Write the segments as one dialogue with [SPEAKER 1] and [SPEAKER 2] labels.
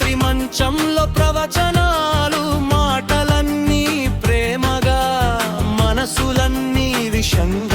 [SPEAKER 1] ప్రపంచంలో ప్రవచనాలు మాటలన్నీ ప్రేమగా మనసులన్నీ విషంగా.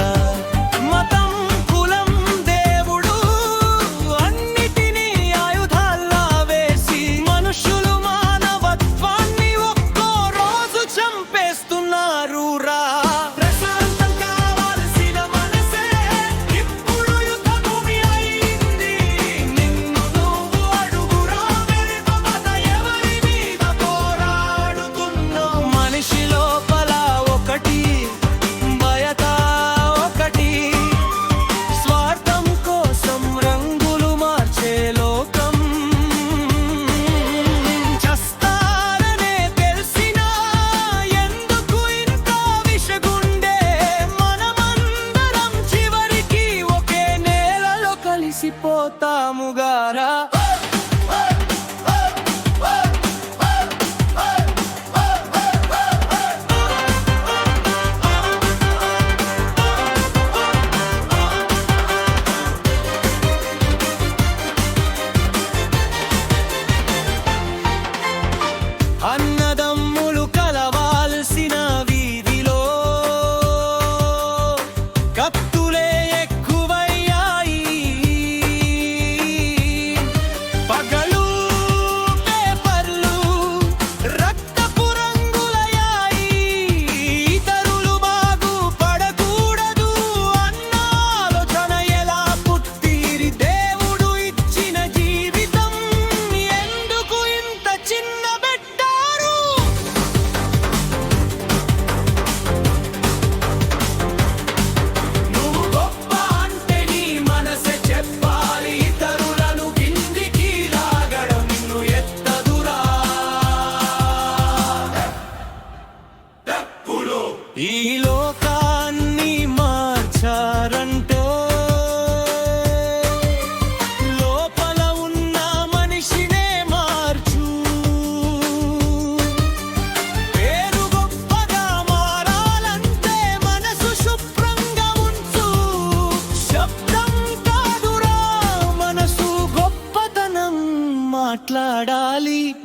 [SPEAKER 1] కలిసిపోతాముగారా ఈ లోకాన్ని మార్చారంటే లోపల ఉన్న మనిషినే మార్చు. పేరు గొప్పగా మారాలంటే మనసు శుభ్రంగా ఉంచు. శబ్దం కాదురా మనసు గొప్పతనం మాట్లాడాలి.